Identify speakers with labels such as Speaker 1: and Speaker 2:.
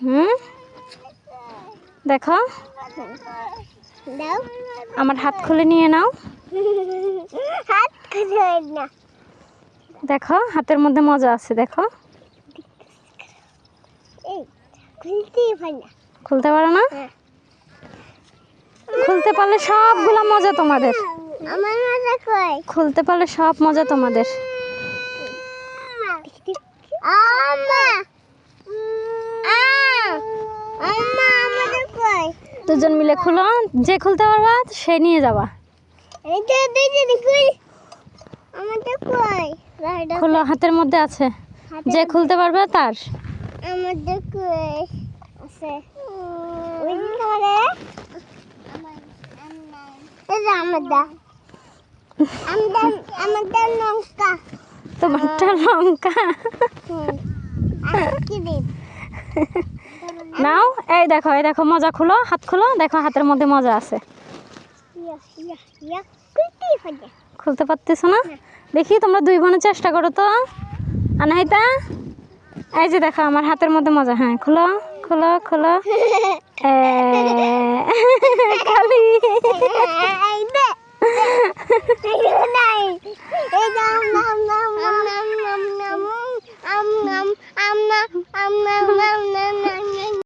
Speaker 1: হুম? দেখো। আমার হাত খুলে নিয়ে নাও।
Speaker 2: হাত খুলে না।
Speaker 1: দেখো হাতের মধ্যে মজা আছে দেখো। খুলতে পারো না?
Speaker 2: হ্যাঁ।
Speaker 1: খুলতে পারলে সবগুলো মজা তোমাদের। খুলতে পারলে সব মজা তোমাদের। দুজন মিলে খুলো যে খুলতে পারবা সে নিয়ে যাবা। খুলো হাতের মধ্যে আছে। যে খুলতে পারবে তার। তোমারটা লঙ্কা। নাও এই দেখো এই দেখো মজা খুলো হাত খুলো দেখো হাতের মধ্যে মজা আছে খুলতে পারতেছো না দেখি তোমরা দুই বোনের চেষ্টা করো তো আনাইতা এই যে দেখো আমার হাতের মধ্যে মজা হ্যাঁ খুলো খুলো খুলো খালি
Speaker 2: এই